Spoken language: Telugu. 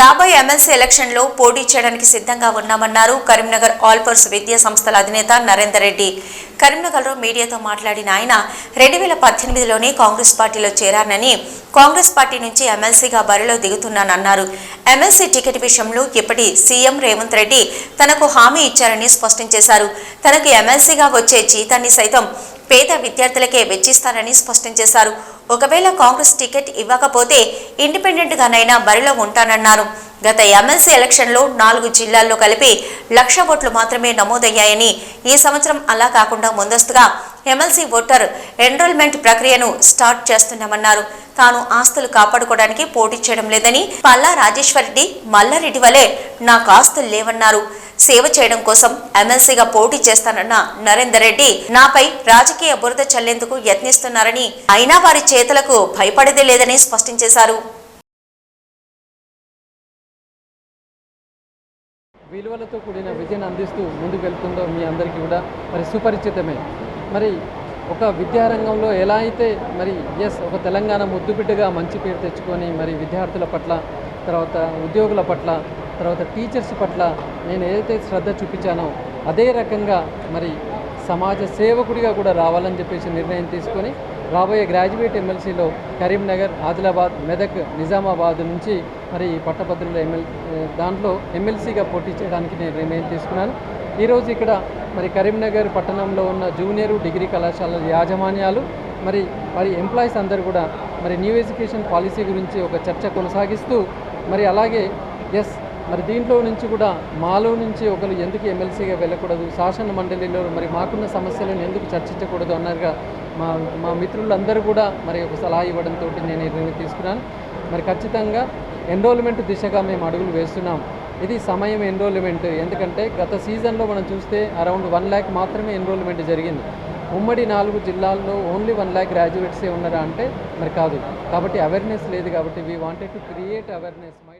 రాబోయే ఎమ్మెల్సీ ఎలక్షన్లో పోటీ చేయడానికి సిద్ధంగా ఉన్నామన్నారు కరీంనగర్ ఆల్పర్స్ విద్యా సంస్థల అధినేత నరేందర్ రెడ్డి. కరీంనగర్లో మీడియాతో మాట్లాడిన ఆయన రెండు వేల పద్దెనిమిదిలోనే కాంగ్రెస్ పార్టీలో చేరానని కాంగ్రెస్ పార్టీ నుంచి ఎమ్మెల్సీగా బరిలో దిగుతున్నానన్నారు. ఎమ్మెల్సీ టికెట్ విషయంలో ఇప్పటి సీఎం రేవంత్ రెడ్డి తనకు హామీ ఇచ్చారని స్పష్టం చేశారు. తనకు ఎమ్మెల్సీగా వచ్చే జీతాన్ని సైతం పేద విద్యార్థులకే వెచ్చిస్తారని స్పష్టం చేశారు. ఒకవేళ కాంగ్రెస్ టికెట్ ఇవ్వకపోతే ఇండిపెండెంట్ గానైనా బరిలో ఉంటానన్నారు. గత ఎమ్మెల్సీ ఎలక్షన్లో నాలుగు జిల్లాల్లో కలిపి లక్ష ఓట్లు మాత్రమే నమోదయ్యాయని ఈ సంవత్సరం అలా కాకుండా ముందస్తుగా ఎమ్మెల్సీ ఓటర్ ఎన్రోల్మెంట్ ప్రక్రియను స్టార్ట్ చేస్తున్నామన్నారు. తాను ఆస్తులు కాపాడుకోవడానికి పోటీ చేయడం లేదని పల్లా రాజేశ్వరరెడ్డి మల్లారెడ్డి వలె నాకు ఆస్తులు లేవన్నారు. సేవ చేయడం కోసం ఎమ్మెల్సీగా పోటీ చేస్తానన్న నరేందర్ రెడ్డి నాపై రాజకీయ బురద చల్లేందుకు యత్నిస్తున్నారని అయినా వారి చేతులకు భయపడేదే లేదని స్పష్టం చేశారు. విలువలతో కూడిన విద్యను అందిస్తూ ముందుకు వెళ్తుందో మీ అందరికీ కూడా మరి సుపరిచితమే. మరి ఒక విద్యారంగంలో ఎలా అయితే మరి ఎస్ ఒక తెలంగాణ ముద్దుబిడ్డగా మంచి పేరు తెచ్చుకొని మరి విద్యార్థుల పట్ల తర్వాత ఉద్యోగుల పట్ల తర్వాత టీచర్స్ పట్ల నేను ఏదైతే శ్రద్ధ చూపించానో అదే రకంగా మరి సమాజ సేవకుడిగా కూడా రావాలని చెప్పేసి నిర్ణయం తీసుకొని రాబోయే గ్రాడ్యుయేట్ ఎమ్మెల్సీలో కరీంనగర్ ఆదిలాబాద్ మెదక్ నిజామాబాద్ నుంచి మరి పట్టభద్రుల ఎమ్మెల్ దాంట్లో ఎమ్మెల్సీగా పోటీ చేయడానికి నేను నిర్ణయం తీసుకున్నాను. ఈరోజు ఇక్కడ మరి కరీంనగర్ పట్టణంలో ఉన్న జూనియర్ డిగ్రీ కళాశాలల యాజమాన్యాలు మరి మరి ఎంప్లాయీస్ అందరూ కూడా మరి న్యూ ఎడ్యుకేషన్ పాలసీ గురించి ఒక చర్చ కొనసాగిస్తూ మరి అలాగే ఎస్ మరి దీంట్లో నుంచి కూడా మాలో నుంచి ఒకరు ఎందుకు ఎమ్మెల్సీగా వెళ్ళకూడదు? శాసన మండలిలో మరి మాకున్న సమస్యలను ఎందుకు చర్చించకూడదు అన్నారుగా మా మా మిత్రులందరూ కూడా మరి ఒక సలహా ఇవ్వడంతో నేను ఈ నిర్ణయం తీసుకున్నాను. మరి ఖచ్చితంగా ఎన్రోల్మెంట్ దిశగా మేము అడుగులు వేస్తున్నాం. ఇది సమయం ఎన్రోల్మెంట్ ఎందుకంటే గత సీజన్లో మనం చూస్తే అరౌండ్ వన్ ల్యాక్ మాత్రమే ఎన్రోల్మెంట్ జరిగింది. ఉమ్మడి నాలుగు జిల్లాల్లో ఓన్లీ వన్ ల్యాక్ గ్రాడ్యుయేట్సే ఉన్నారా అంటే మరి కాదు. కాబట్టి అవేర్నెస్ లేదు కాబట్టి we wanted to create awareness my